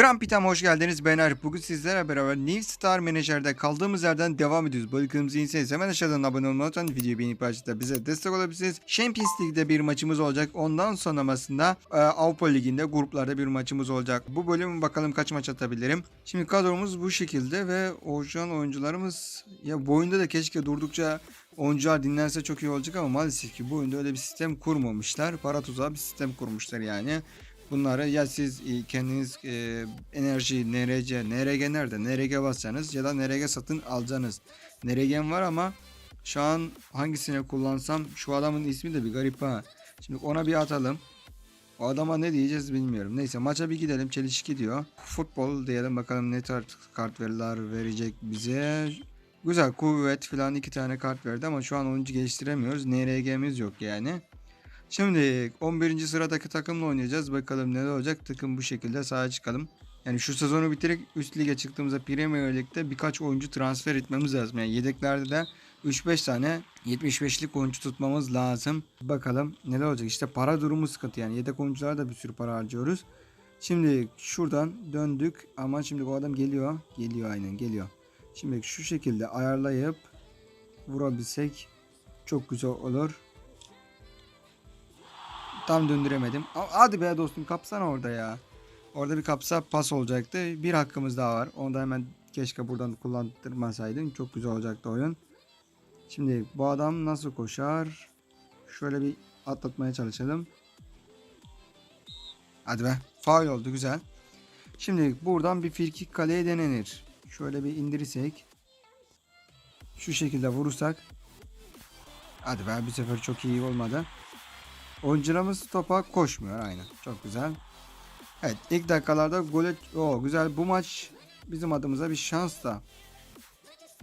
Grand Pit'e hoş geldiniz. Ben Arif. Bugün sizlerle beraber New Star Manager'da kaldığımız yerden devam ediyoruz. Bu ülkemizi inseniz hemen aşağıdan abone olmayı unutmayın. Videoyu beğenip paylaşıp bize destek olabilirsiniz. Champions League'de bir maçımız olacak. Ondan sonrasında e, Avrupa Ligi'nde gruplarda bir maçımız olacak. Bu bölümü bakalım kaç maç atabilirim. Şimdi kadromuz bu şekilde ve orijinal oyuncularımız ya bu oyunda da keşke durdukça oyuncular dinlense çok iyi olacak ama maalesef ki bu oyunda öyle bir sistem kurmamışlar. Para tuzağı bir sistem kurmuşlar yani. Bunları ya siz e, kendiniz e, enerji, NRC, NRG nerede? NRG bassanız ya da NRG satın alacaksınız. NRG'm var ama şu an hangisini kullansam şu adamın ismi de bir garip ha. Şimdi ona bir atalım. O adama ne diyeceğiz bilmiyorum. Neyse maça bir gidelim. Çelişki diyor. Futbol diyelim bakalım ne tarz kart verirler verecek bize. Güzel kuvvet falan iki tane kart verdi ama şu an oyuncu geliştiremiyoruz. NRG'miz yok yani. Şimdi 11. sıradaki takımla oynayacağız. Bakalım neler olacak. Takım bu şekilde sahaya çıkalım. Yani şu sezonu bitirip üst lige çıktığımızda Premier Lig'de birkaç oyuncu transfer etmemiz lazım. Yani yedeklerde de 3-5 tane 75'lik oyuncu tutmamız lazım. Bakalım neler olacak. İşte para durumu sıkıntı yani. Yedek oyunculara da bir sürü para harcıyoruz. Şimdi şuradan döndük ama şimdi bu adam geliyor. Geliyor aynen geliyor. Şimdi şu şekilde ayarlayıp vurabilsek çok güzel olur. Tam döndüremedim. Hadi be dostum kapsana orada ya. Orada bir kapsa pas olacaktı. Bir hakkımız daha var. Onu da hemen keşke buradan kullandırmasaydın. Çok güzel olacaktı oyun. Şimdi bu adam nasıl koşar? Şöyle bir atlatmaya çalışalım. Hadi be. Faul oldu güzel. Şimdi buradan bir firkik kaleye denenir. Şöyle bir indirirsek. Şu şekilde vurursak. Hadi be bir sefer çok iyi olmadı. Oyuncularımız topa koşmuyor aynen. Çok güzel. Evet ilk dakikalarda gole o güzel bu maç bizim adımıza bir şans da.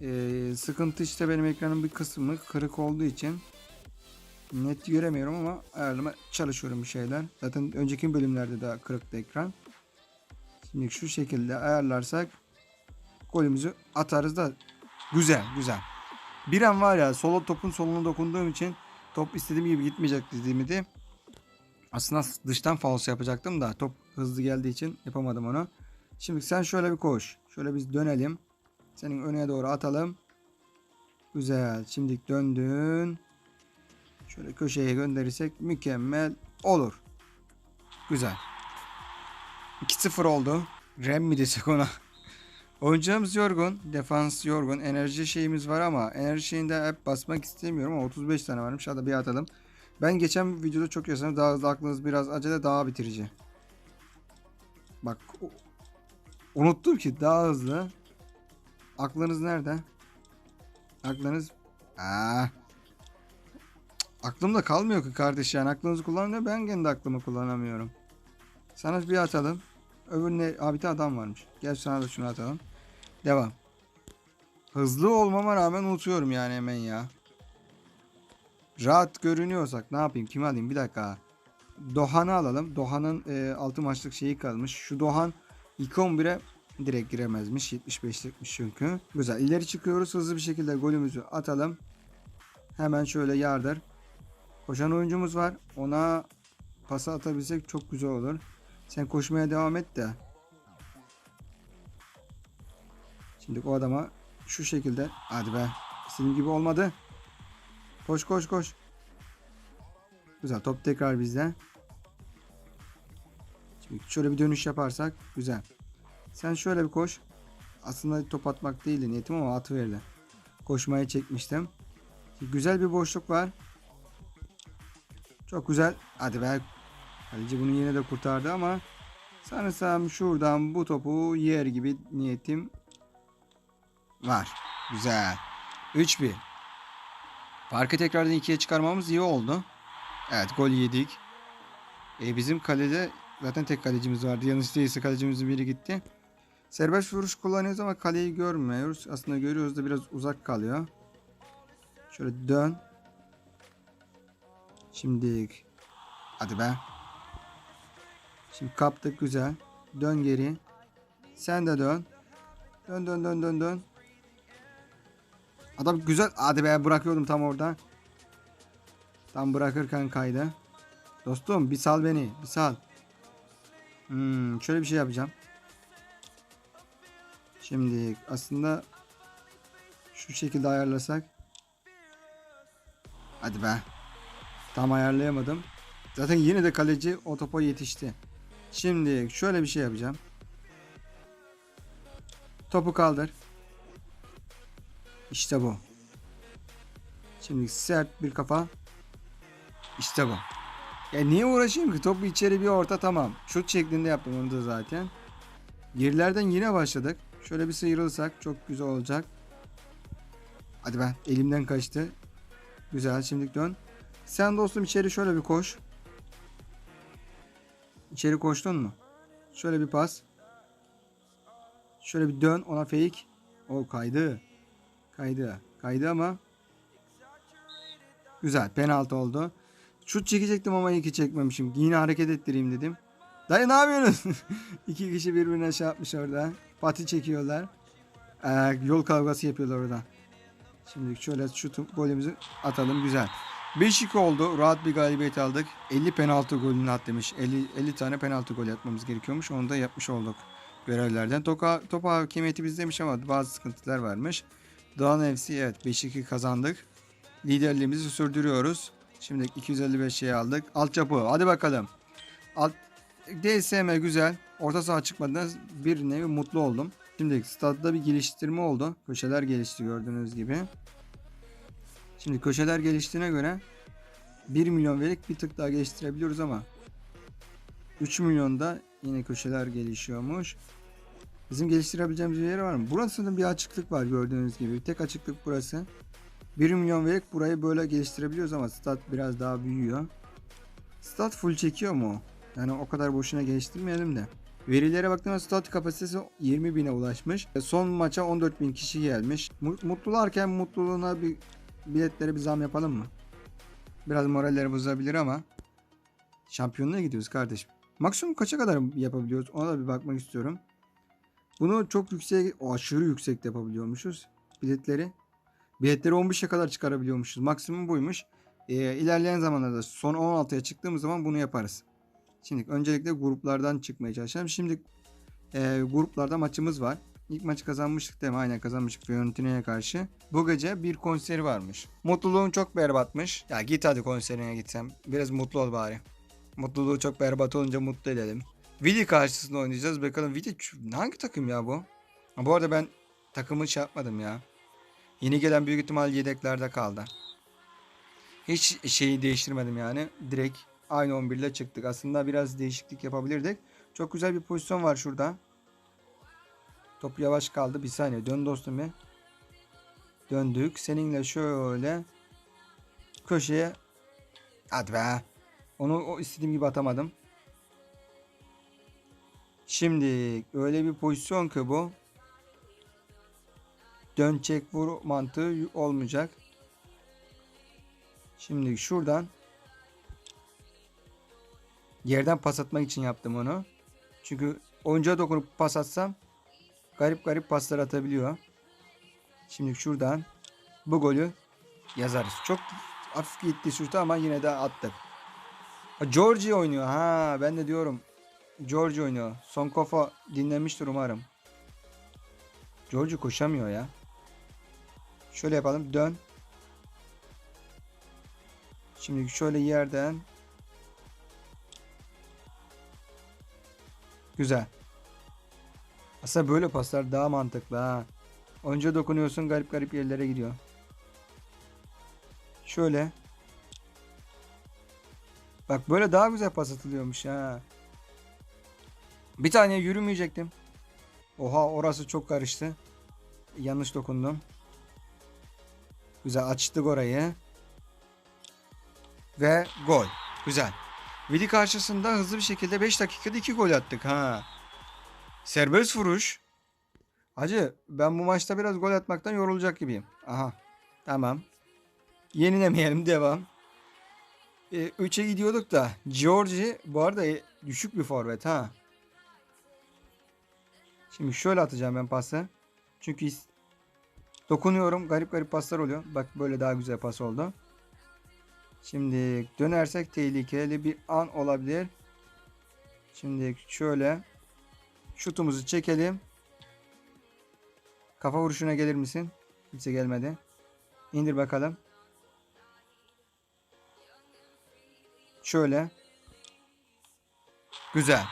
Ee, sıkıntı işte benim ekranın bir kısmı kırık olduğu için net göremiyorum ama ayarlama çalışıyorum bir şeyler. Zaten önceki bölümlerde de kırıktı ekran. Şimdi şu şekilde ayarlarsak golümüzü atarız da güzel güzel. Bir an var ya solo topun soluna dokunduğum için top istediğim gibi gitmeyecek dediğimi de aslında dıştan falso yapacaktım da top hızlı geldiği için yapamadım onu. Şimdi sen şöyle bir koş. Şöyle biz dönelim. Senin önüne doğru atalım. Güzel. Şimdi döndün. Şöyle köşeye gönderirsek mükemmel olur. Güzel. 2-0 oldu. Rem mi desek ona? Oyuncularımız yorgun. Defans yorgun. Enerji şeyimiz var ama enerji şeyinde hep basmak istemiyorum ama 35 tane varmış. Hadi bir atalım. Ben geçen videoda çok yaşadım. Daha hızlı aklınız biraz acele daha bitirici. Bak unuttum ki daha hızlı. Aklınız nerede? Aklınız Aa. Aklımda kalmıyor ki kardeş yani aklınızı kullanıyor ben kendi aklımı kullanamıyorum. Sana bir atalım. Öbürüne abi bir tane adam varmış. Gel sana da şunu atalım. Devam. Hızlı olmama rağmen unutuyorum yani hemen ya. Rahat görünüyorsak ne yapayım? Kimi alayım? Bir dakika. Dohan'ı alalım. Dohan'ın e, 6 maçlık şeyi kalmış. Şu Dohan ilk 11'e direkt giremezmiş. 75'likmiş çünkü. Güzel. İleri çıkıyoruz. Hızlı bir şekilde golümüzü atalım. Hemen şöyle yardır. Koşan oyuncumuz var. Ona pası atabilsek çok güzel olur. Sen koşmaya devam et de. Şimdi o adama şu şekilde. Hadi be. İstediğim gibi olmadı. Koş koş koş. Güzel top tekrar bizde. Şimdi şöyle bir dönüş yaparsak güzel. Sen şöyle bir koş. Aslında top atmak değildi niyetim ama atıverdi. Koşmaya çekmiştim. Şimdi güzel bir boşluk var. Çok güzel. Hadi be. Kaleci bunu yine de kurtardı ama sanırsam şuradan bu topu yer gibi niyetim var. Güzel. 3-1. Farkı tekrardan ikiye çıkarmamız iyi oldu. Evet gol yedik. E, bizim kalede zaten tek kalecimiz vardı. Yanlış değilse kalecimizin biri gitti. Serbest vuruş kullanıyoruz ama kaleyi görmüyoruz. Aslında görüyoruz da biraz uzak kalıyor. Şöyle dön. Şimdi hadi be. Şimdi kaptık güzel. Dön geri. Sen de dön. Dön dön dön dön dön. Adam güzel. Hadi be bırakıyordum tam orada. Tam bırakırken kaydı. Dostum bir sal beni. Bir sal. Hmm, şöyle bir şey yapacağım. Şimdi aslında şu şekilde ayarlasak. Hadi be. Tam ayarlayamadım. Zaten yine de kaleci o topa yetişti. Şimdi şöyle bir şey yapacağım. Topu kaldır. İşte bu. Şimdi sert bir kafa. İşte bu. Ya niye uğraşayım ki? Topu içeri bir orta tamam. Şut şeklinde yaptım onu da zaten. Gerilerden yine başladık. Şöyle bir sıyrılsak çok güzel olacak. Hadi ben elimden kaçtı. Güzel şimdi dön. Sen dostum içeri şöyle bir koş. İçeri koştun mu? Şöyle bir pas. Şöyle bir dön ona fake. O kaydı. Kaydı. Kaydı ama güzel penaltı oldu. Şut çekecektim ama iyi ki çekmemişim. Yine hareket ettireyim dedim. Dayı ne yapıyorsun? İki kişi birbirine şey yapmış orada. Pati çekiyorlar. Ee, yol kavgası yapıyorlar orada. Şimdi şöyle şutu golümüzü atalım güzel. 5-2 oldu. Rahat bir galibiyet aldık. 50 penaltı golünü at demiş. 50, 50 tane penaltı golü atmamız gerekiyormuş. Onu da yapmış olduk görevlerden. Topa, topa hakimiyeti bizdeymiş ama bazı sıkıntılar varmış. Doğan FC evet 5-2 kazandık. Liderliğimizi sürdürüyoruz. Şimdi 255 şey aldık. Altyapı hadi bakalım. Alt, DSM güzel. Orta saha çıkmadan bir nevi mutlu oldum. Şimdi stadda bir geliştirme oldu. Köşeler gelişti gördüğünüz gibi. Şimdi köşeler geliştiğine göre 1 milyon verip bir tık daha geliştirebiliyoruz ama 3 milyonda yine köşeler gelişiyormuş. Bizim geliştirebileceğimiz bir yer var mı? Burasında bir açıklık var gördüğünüz gibi. Tek açıklık burası. 1 milyon verip burayı böyle geliştirebiliyoruz ama stat biraz daha büyüyor. Stat full çekiyor mu? Yani o kadar boşuna geliştirmeyelim de. Verilere baktığımda stat kapasitesi 20 bine ulaşmış. Son maça 14 bin kişi gelmiş. Mutlularken mutluluğuna bir biletlere bir zam yapalım mı? Biraz moralleri bozabilir ama şampiyonluğa gidiyoruz kardeşim. Maksimum kaça kadar yapabiliyoruz? Ona da bir bakmak istiyorum. Bunu çok yüksek, aşırı yüksek yapabiliyormuşuz. Biletleri. Biletleri 15'e kadar çıkarabiliyormuşuz. Maksimum buymuş. Ee, ilerleyen zamanlarda son 16'ya çıktığımız zaman bunu yaparız. Şimdi öncelikle gruplardan çıkmaya çalışalım. Şimdi e, gruplarda maçımız var. İlk maçı kazanmıştık değil mi? Aynen kazanmıştık Fiorentina'ya karşı. Bu gece bir konseri varmış. Mutluluğun çok berbatmış. Ya git hadi konserine gitsem. Biraz mutlu ol bari. Mutluluğu çok berbat olunca mutlu edelim. Vili karşısında oynayacağız. Bakalım Vili hangi takım ya bu? Bu arada ben takımı şey yapmadım ya. Yeni gelen büyük ihtimal yedeklerde kaldı. Hiç şeyi değiştirmedim yani. Direkt aynı 11 ile çıktık. Aslında biraz değişiklik yapabilirdik. Çok güzel bir pozisyon var şurada. Top yavaş kaldı. Bir saniye. Dön dostum bir. Döndük. Seninle şöyle köşeye hadi be. Onu o istediğim gibi atamadım. Şimdi öyle bir pozisyon ki bu. Dön çek vur mantığı olmayacak. Şimdi şuradan yerden pas atmak için yaptım onu. Çünkü oyuncuya dokunup pas atsam garip garip paslar atabiliyor. Şimdi şuradan bu golü yazarız. Çok hafif gitti şurada ama yine de attık. Georgie oynuyor. Ha ben de diyorum. Georgie oynuyor. Son kafa dinlemiştir umarım. Georgie koşamıyor ya. Şöyle yapalım. Dön. Şimdi şöyle yerden. Güzel. Aslında böyle paslar daha mantıklı ha. Önce dokunuyorsun garip garip yerlere gidiyor. Şöyle. Bak böyle daha güzel pas atılıyormuş ha. Bir tane yürümeyecektim. Oha orası çok karıştı. Yanlış dokundum. Güzel açtık orayı. Ve gol. Güzel. Vili karşısında hızlı bir şekilde 5 dakikada 2 gol attık ha. Serbest vuruş. Hacı ben bu maçta biraz gol atmaktan yorulacak gibiyim. Aha. Tamam. Yenilemeyelim devam. 3'e ee, gidiyorduk da Georgie bu arada e, düşük bir forvet ha. Şimdi şöyle atacağım ben pası. Çünkü dokunuyorum garip garip paslar oluyor. Bak böyle daha güzel pas oldu. Şimdi dönersek tehlikeli bir an olabilir. Şimdi şöyle şutumuzu çekelim. Kafa vuruşuna gelir misin? Kimse gelmedi. İndir bakalım. Şöyle. Güzel.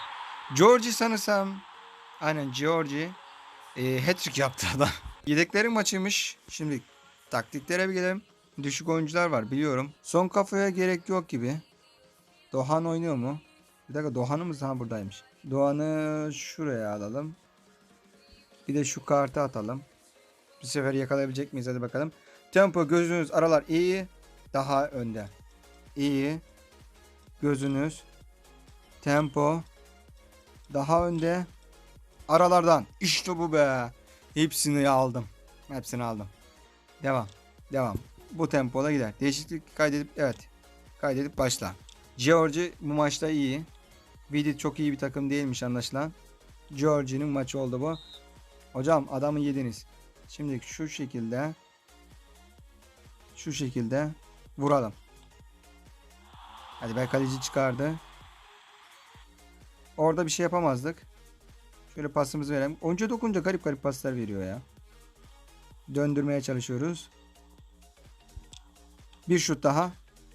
Georgie sanırsam. Aynen Georgie. E, hat-trick yaptı adam. Yedeklerin maçıymış. Şimdi taktiklere bir gelelim. Düşük oyuncular var biliyorum. Son kafaya gerek yok gibi. Doğan oynuyor mu? Bir dakika Doğan'ımız ha buradaymış. Doğan'ı şuraya alalım. Bir de şu kartı atalım. Bir sefer yakalayabilecek miyiz hadi bakalım. Tempo gözünüz aralar iyi. Daha önde. İyi. Gözünüz. Tempo. Daha önde. Aralardan. İşte bu be. Hepsini aldım. Hepsini aldım. Devam. Devam. Bu tempoda gider. Değişiklik kaydedip evet. Kaydedip başla. Georgie bu maçta iyi. Vidit çok iyi bir takım değilmiş anlaşılan. Georgie'nin maçı oldu bu. Hocam adamı yediniz. Şimdi şu şekilde şu şekilde vuralım. Hadi be kaleci çıkardı. Orada bir şey yapamazdık. Şöyle pasımızı verelim. Oyuncu dokunca garip garip paslar veriyor ya. Döndürmeye çalışıyoruz. Bir şut daha.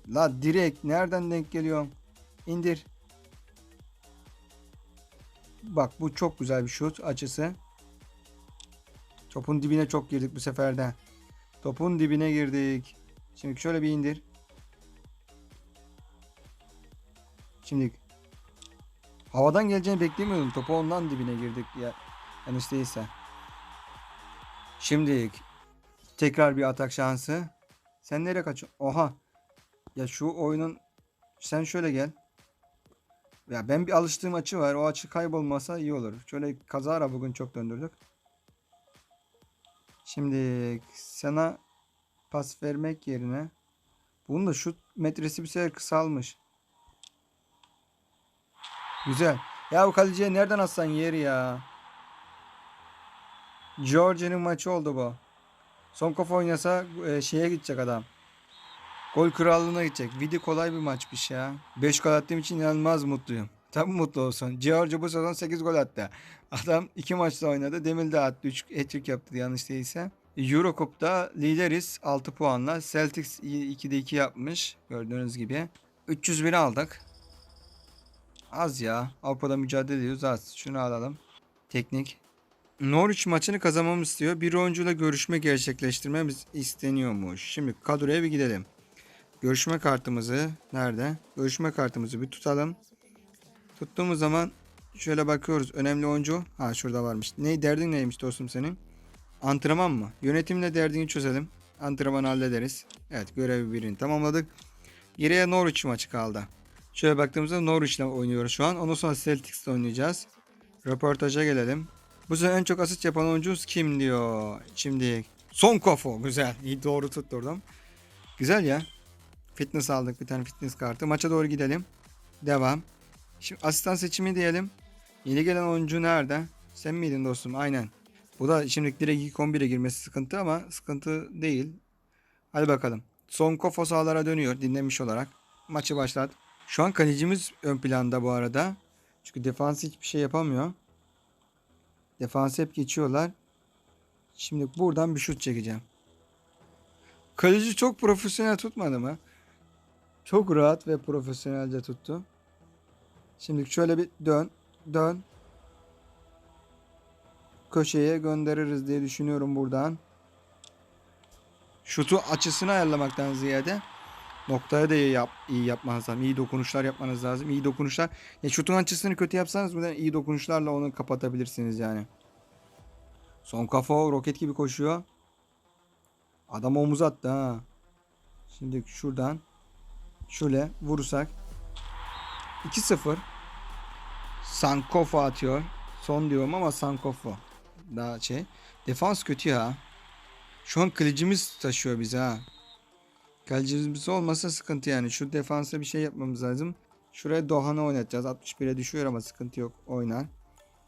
La direkt nereden denk geliyor? İndir. Bak bu çok güzel bir şut açısı. Topun dibine çok girdik bu sefer de. Topun dibine girdik. Şimdi şöyle bir indir. Şimdi havadan geleceğini beklemiyordum. Topu ondan dibine girdik ya. Yanlış değilse. Şimdi tekrar bir atak şansı. Sen nereye kaçıyorsun? Oha. Ya şu oyunun sen şöyle gel. Ya ben bir alıştığım açı var. O açı kaybolmasa iyi olur. Şöyle kazara bugün çok döndürdük. Şimdi sana pas vermek yerine bunun da şut metresi bir sefer kısalmış. Güzel. Ya bu kaleciye nereden atsan yer ya. Georgia'nın maçı oldu bu. Son kafa oynasa e, şeye gidecek adam. Gol krallığına gidecek. Vidi kolay bir maçmış ya. 5 gol attığım için inanılmaz mutluyum. Tabii mutlu olsun. Georgia bu sezon 8 gol attı. Adam 2 maçta oynadı. Demir de attı. 3 hat-trick yaptı yanlış değilse. Eurocup'ta lideriz 6 puanla. Celtics 2'de 2 yapmış. Gördüğünüz gibi. 301 aldık. Az ya. Avrupa'da mücadele ediyoruz az. Şunu alalım. Teknik. Norwich maçını kazanmamız istiyor. Bir oyuncuyla görüşme gerçekleştirmemiz isteniyormuş. Şimdi kadroya bir gidelim. Görüşme kartımızı nerede? Görüşme kartımızı bir tutalım. Tuttuğumuz zaman şöyle bakıyoruz. Önemli oyuncu. Ha şurada varmış. Ne derdin neymiş dostum senin? Antrenman mı? Yönetimle derdini çözelim. Antrenmanı hallederiz. Evet görevi birini tamamladık. Geriye Norwich maçı kaldı. Şöyle baktığımızda Norwich ile oynuyoruz şu an. Ondan sonra Celtics'le oynayacağız. Röportaja gelelim. Bu sene en çok asist yapan oyuncumuz kim diyor. Şimdi son kafo güzel. İyi doğru tutturdum. Güzel ya. Fitness aldık bir tane fitness kartı. Maça doğru gidelim. Devam. Şimdi asistan seçimi diyelim. Yeni gelen oyuncu nerede? Sen miydin dostum? Aynen. Bu da şimdi direkt ilk 11'e girmesi sıkıntı ama sıkıntı değil. Hadi bakalım. Son kofo sahalara dönüyor dinlemiş olarak. Maçı başlat. Şu an kalecimiz ön planda bu arada. Çünkü defans hiçbir şey yapamıyor. Defans hep geçiyorlar. Şimdi buradan bir şut çekeceğim. Kaleci çok profesyonel tutmadı mı? Çok rahat ve profesyonelce tuttu. Şimdi şöyle bir dön. Dön. Köşeye göndeririz diye düşünüyorum buradan. Şutu açısını ayarlamaktan ziyade noktaya da iyi, yap, iyi yapmanız lazım. İyi dokunuşlar yapmanız lazım. İyi dokunuşlar. Ya şutun açısını kötü yapsanız buradan iyi dokunuşlarla onu kapatabilirsiniz yani. Son kafa roket gibi koşuyor. Adam omuz attı ha. Şimdi şuradan şöyle vurursak 2-0 Sankofo atıyor. Son diyorum ama Sankofo. Daha şey. Defans kötü ya. Şu an kalecimiz taşıyor bizi ha. Kalecimiz olmasa sıkıntı yani. Şu defansa bir şey yapmamız lazım. Şuraya Doğan'ı oynatacağız. 61'e düşüyor ama sıkıntı yok. Oynar.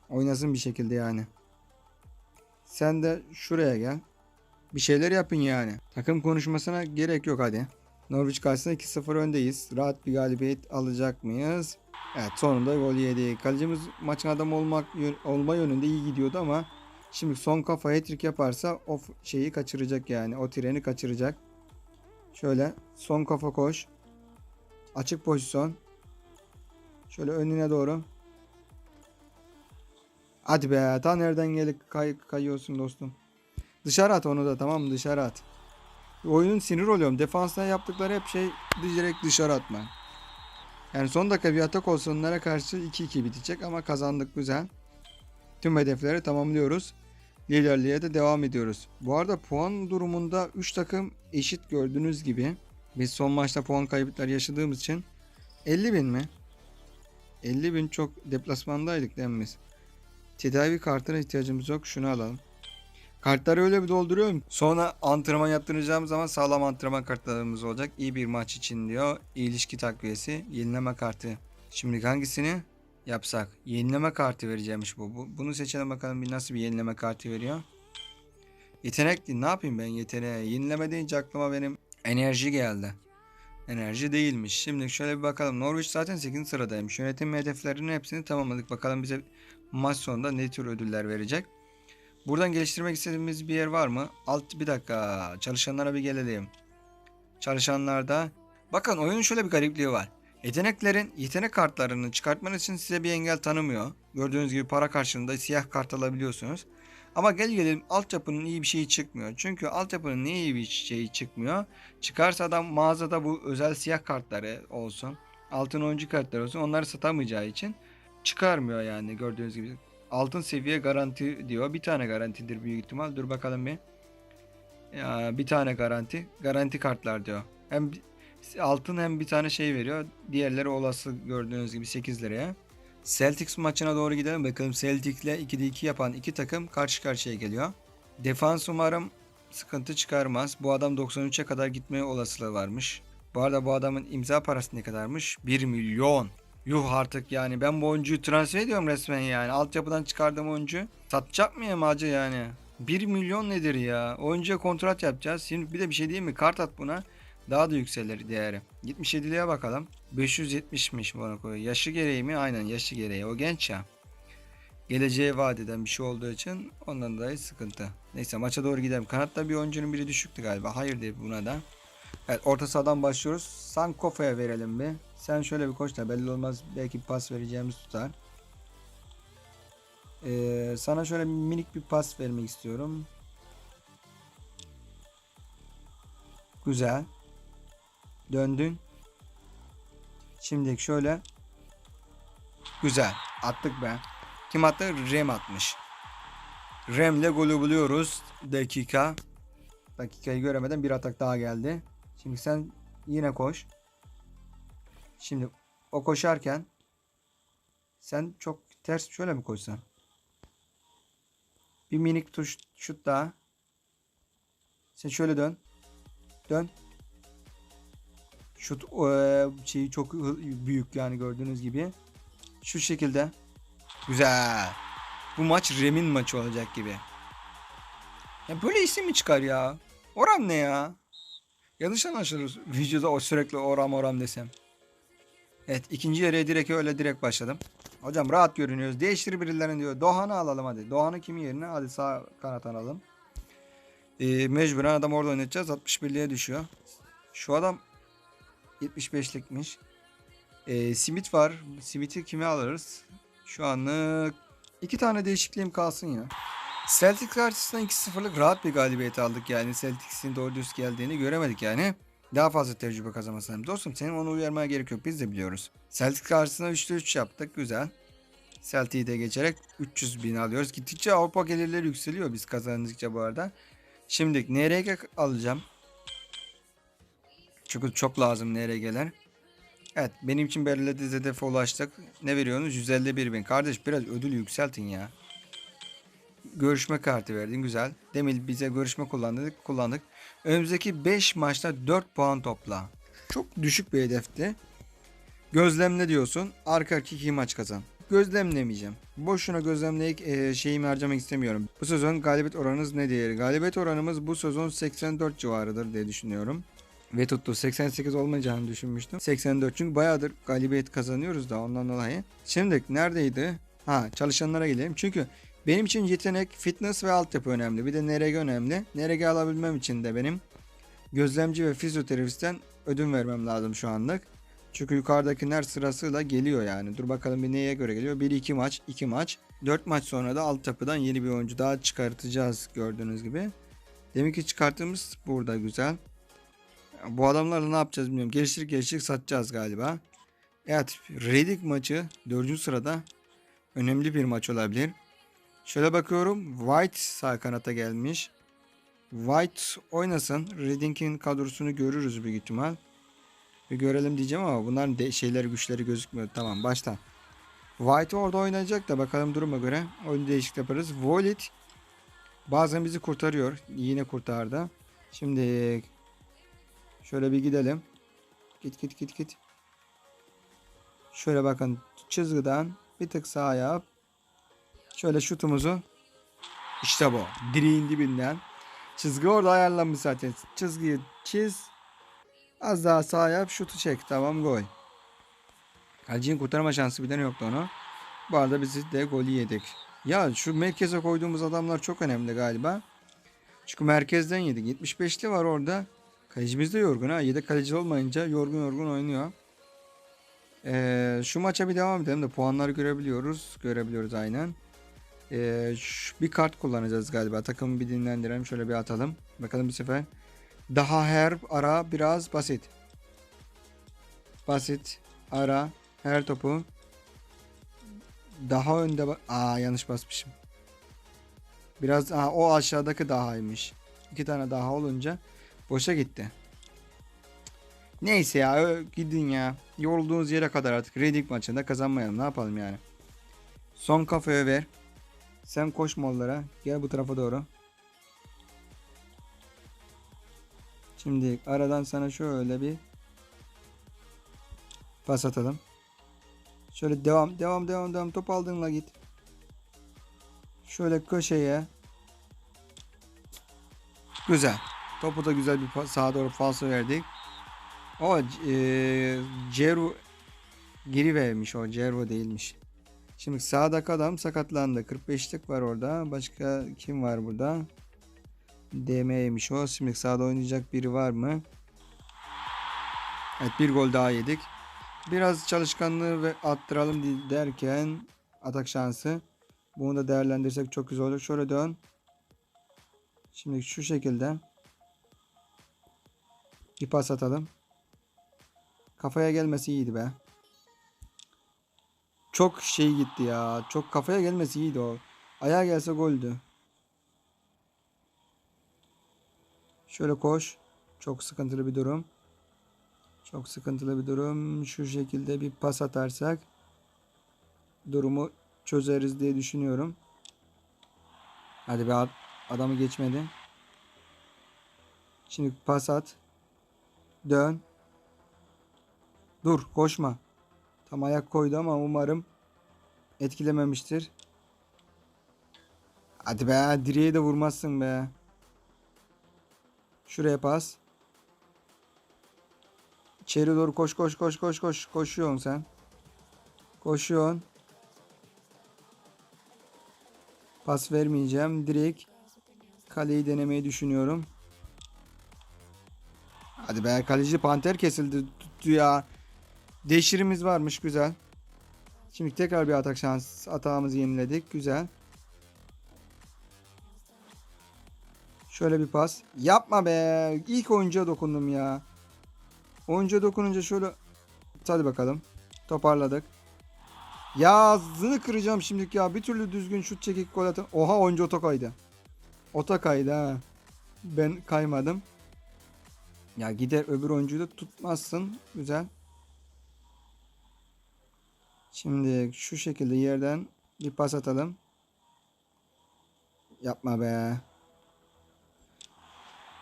Oynasın bir şekilde yani. Sen de şuraya gel. Bir şeyler yapın yani. Takım konuşmasına gerek yok hadi. Norwich karşısında 2-0 öndeyiz. Rahat bir galibiyet alacak mıyız? Evet sonunda gol yedik. Kalecimiz maçın adam olmak olma yönünde iyi gidiyordu ama Şimdi son kafa hat-trick yaparsa o şeyi kaçıracak yani. O treni kaçıracak. Şöyle son kafa koş. Açık pozisyon. Şöyle önüne doğru. Hadi be. Ta nereden gelip kay kayıyorsun dostum. Dışarı at onu da tamam mı? Dışarı at. Oyunun sinir oluyorum. Defansta yaptıkları hep şey direkt dışarı atma. Yani son dakika bir atak olsa onlara karşı 2-2 bitecek ama kazandık güzel. Tüm hedefleri tamamlıyoruz. Liderliğe de devam ediyoruz. Bu arada puan durumunda 3 takım eşit gördüğünüz gibi. Biz son maçta puan kayıplar yaşadığımız için 50 bin mi? 50 bin çok deplasmandaydık biz? Tedavi kartına ihtiyacımız yok. Şunu alalım. Kartları öyle bir dolduruyorum. Sonra antrenman yaptıracağım zaman sağlam antrenman kartlarımız olacak. İyi bir maç için diyor. İlişki takviyesi, yenileme kartı. Şimdi hangisini yapsak? Yenileme kartı vereceğimiş bu. bu. Bunu seçelim bakalım bir nasıl bir yenileme kartı veriyor. Yetenek ne yapayım ben yeteneğe? Yenileme deyince aklıma benim enerji geldi. Enerji değilmiş. Şimdi şöyle bir bakalım. Norwich zaten 8. sıradaymış. Yönetim hedeflerinin hepsini tamamladık. Bakalım bize maç sonunda ne tür ödüller verecek. Buradan geliştirmek istediğimiz bir yer var mı? Alt bir dakika. Çalışanlara bir gelelim. Çalışanlarda bakın oyunun şöyle bir garipliği var. Yeteneklerin yetenek kartlarını çıkartmanız için size bir engel tanımıyor. Gördüğünüz gibi para karşılığında siyah kart alabiliyorsunuz. Ama gel gelelim altyapının iyi bir şeyi çıkmıyor. Çünkü altyapının niye iyi bir şeyi çıkmıyor? Çıkarsa da mağazada bu özel siyah kartları olsun. Altın oyuncu kartları olsun. Onları satamayacağı için çıkarmıyor yani gördüğünüz gibi. Altın seviye garanti diyor. Bir tane garantidir büyük ihtimal. Dur bakalım bir. Ya, bir tane garanti. Garanti kartlar diyor. Hem altın hem bir tane şey veriyor. Diğerleri olası gördüğünüz gibi 8 liraya. Celtics maçına doğru gidelim. Bakalım Celtics'le 2'de 2 yapan iki takım karşı karşıya geliyor. Defans umarım sıkıntı çıkarmaz. Bu adam 93'e kadar gitmeye olasılığı varmış. Bu arada bu adamın imza parası ne kadarmış? 1 milyon. Yuh artık yani ben bu oyuncuyu transfer ediyorum resmen yani. Altyapıdan çıkardığım oyuncu. Satacak mıyım acı yani? 1 milyon nedir ya? Oyuncuya kontrat yapacağız. Şimdi bir de bir şey diyeyim mi? Kart at buna. Daha da yükselir değeri. 77'liye bakalım. 570'miş bana koy. Yaşı gereği mi? Aynen yaşı gereği. O genç ya. Geleceğe vaat eden bir şey olduğu için ondan dolayı sıkıntı. Neyse maça doğru gidelim. Kanatta bir oyuncunun biri düşüktü galiba. Hayır dedi buna da. Evet orta sahadan başlıyoruz. Sankofa'ya verelim bir. Sen şöyle bir koş da belli olmaz. Belki pas vereceğimiz tutar. Ee, sana şöyle minik bir pas vermek istiyorum. Güzel. Döndün. Şimdi şöyle. Güzel. Attık be. Kim attı? Rem atmış. Rem'le golü buluyoruz. Dakika. Dakikayı göremeden bir atak daha geldi. Şimdi sen yine koş. Şimdi o koşarken sen çok ters şöyle mi koşsan? Bir minik tuş şut daha. Sen şöyle dön. Dön. Şut eee, şeyi çok büyük yani gördüğünüz gibi. Şu şekilde. Güzel. Bu maç Rem'in maçı olacak gibi. Ya böyle isim mi çıkar ya? Oram ne ya? Yanlış anlaşılır videoda o sürekli oram oram desem. Evet ikinci yere direkt öyle direkt başladım. Hocam rahat görünüyoruz. Değiştir birilerini diyor. Doğan'ı alalım hadi. Doğan'ı kimi yerine? Hadi sağ kanat alalım. Ee, mecburen adam orada oynatacağız. 61'liğe düşüyor. Şu adam 75'likmiş. Ee, Simit var. Simit'i kime alırız? Şu anlık iki tane değişikliğim kalsın ya. Celtic karşısında 2-0'lık rahat bir galibiyet aldık yani. Celtics'in doğru düz geldiğini göremedik yani. Daha fazla tecrübe kazanması lazım. Dostum senin onu uyarmaya gerek yok. Biz de biliyoruz. Celtic karşısında 3'te 3 yaptık. Güzel. Celtic'i de geçerek 300 bin alıyoruz. Gittikçe Avrupa gelirleri yükseliyor biz kazandıkça bu arada. Şimdi NRG alacağım. Çünkü çok lazım NRG'ler. Evet benim için belirlediğiniz hedefe ulaştık. Ne veriyorsunuz? 151 bin. Kardeş biraz ödül yükseltin ya. Görüşme kartı verdin güzel. Demil bize görüşme kullandık. kullandık. Önümüzdeki 5 maçta 4 puan topla. Çok düşük bir hedefti. Gözlemle diyorsun. Arka arka 2 maç kazan. Gözlemlemeyeceğim. Boşuna gözlemleyip e, şeyimi harcamak istemiyorum. Bu sezon galibiyet oranınız ne diğeri? Galibiyet oranımız bu sezon 84 civarıdır diye düşünüyorum. Ve tuttu. 88 olmayacağını düşünmüştüm. 84 çünkü bayağıdır galibiyet kazanıyoruz da ondan dolayı. Şimdi neredeydi? Ha çalışanlara gelelim. Çünkü Benim için yetenek, fitness ve altyapı önemli. Bir de NRG önemli. NRG alabilmem için de benim gözlemci ve fizyoterapistten ödün vermem lazım şu anlık. Çünkü yukarıdakiler sırasıyla geliyor yani. Dur bakalım bir neye göre geliyor. 1-2 maç, 2 maç. 4 maç sonra da altyapıdan yeni bir oyuncu daha çıkartacağız gördüğünüz gibi. Demek ki çıkarttığımız burada güzel. Bu adamlarla ne yapacağız bilmiyorum. Geliştirip geliştirip satacağız galiba. Evet Redick maçı 4. sırada önemli bir maç olabilir. Şöyle bakıyorum White sağ kanata gelmiş. White oynasın. Redding'in kadrosunu görürüz büyük ihtimal. Bir görelim diyeceğim ama bunların de şeyleri güçleri gözükmüyor. Tamam baştan. White orada oynayacak da bakalım duruma göre oyun değişiklik yaparız. Wallet bazen bizi kurtarıyor. Yine kurtardı. Şimdi şöyle bir gidelim. Git git git git. Şöyle bakın çizgiden bir tık sağa yap. Şöyle şutumuzu. İşte bu. Direğin dibinden. Çizgi orada ayarlanmış zaten. Çizgiyi çiz. Az daha sağa yap. Şutu çek. Tamam gol. Kalecinin kurtarma şansı birden yoktu onu. Bu arada biz de golü yedik. Ya şu merkeze koyduğumuz adamlar çok önemli galiba. Çünkü merkezden yedik. 75'li var orada. Kalecimiz de yorgun ha. Yedek kaleci olmayınca yorgun yorgun oynuyor. Ee, şu maça bir devam edelim de puanları görebiliyoruz. Görebiliyoruz aynen. Ee, şu- bir kart kullanacağız galiba. Takımı bir dinlendirelim. Şöyle bir atalım. Bakalım bir sefer. Daha her ara biraz basit. Basit. Ara. Her topu. Daha önde. Aa yanlış basmışım. Biraz aa, o aşağıdaki dahaymış. İki tane daha olunca boşa gitti. Neyse ya gidin ya. Yorulduğunuz yere kadar artık Redik maçında kazanmayalım. Ne yapalım yani. Son kafaya ver. Sen koş mollara. Gel bu tarafa doğru. Şimdi aradan sana şöyle bir pas atalım. Şöyle devam devam devam devam top aldığınla git. Şöyle köşeye. Güzel. Topu da güzel bir sağa doğru falso verdik. O eee Ceru geri vermiş o Cervo değilmiş. Şimdi sağdaki adam sakatlandı. 45'lik var orada. Başka kim var burada? DM'ymiş o. Şimdi sağda oynayacak biri var mı? Evet bir gol daha yedik. Biraz çalışkanlığı ve attıralım derken atak şansı. Bunu da değerlendirsek çok güzel olur. Şöyle dön. Şimdi şu şekilde. Bir pas atalım. Kafaya gelmesi iyiydi be. Çok şey gitti ya. Çok kafaya gelmesi iyiydi o. Ayağa gelse goldü. Şöyle koş. Çok sıkıntılı bir durum. Çok sıkıntılı bir durum. Şu şekilde bir pas atarsak durumu çözeriz diye düşünüyorum. Hadi be ad- adamı geçmedi. Şimdi pas at. Dön. Dur koşma. Tam ayak koydu ama umarım etkilememiştir. Hadi be direğe de vurmazsın be. Şuraya pas. İçeri doğru koş koş koş koş koş. Koşuyorsun sen. Koşuyorsun. Pas vermeyeceğim. Direkt kaleyi denemeyi düşünüyorum. Hadi be kaleci panter kesildi tuttu ya. Deşirimiz varmış güzel. Şimdi tekrar bir atak şans atağımızı yeniledik. Güzel. Şöyle bir pas. Yapma be. İlk oyuncuya dokundum ya. Oyuncuya dokununca şöyle hadi bakalım. Toparladık. Ya ağzını kıracağım şimdilik ya. Bir türlü düzgün şut çekip gol atan. Oha oyuncu ota kaydı. Ota kaydı ha. Ben kaymadım. Ya gider öbür oyuncuyu da tutmazsın. Güzel. Şimdi şu şekilde yerden bir pas atalım. Yapma be.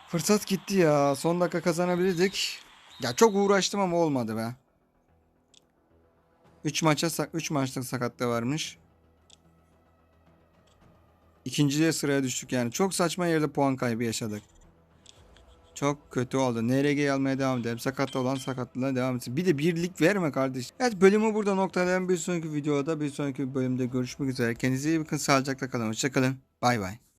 Fırsat gitti ya. Son dakika kazanabilirdik. Ya çok uğraştım ama olmadı be. 3 maça 3 maçlık sakatlığı varmış. İkinciye sıraya düştük yani. Çok saçma yerde puan kaybı yaşadık. Çok kötü oldu. NRG'yi almaya devam edelim. Sakat olan sakatlığına devam etsin. Bir de birlik verme kardeş. Evet bölümü burada noktalayalım. Bir sonraki videoda bir sonraki bölümde görüşmek üzere. Kendinize iyi bakın. Sağlıcakla kalın. Hoşçakalın. Bay bay.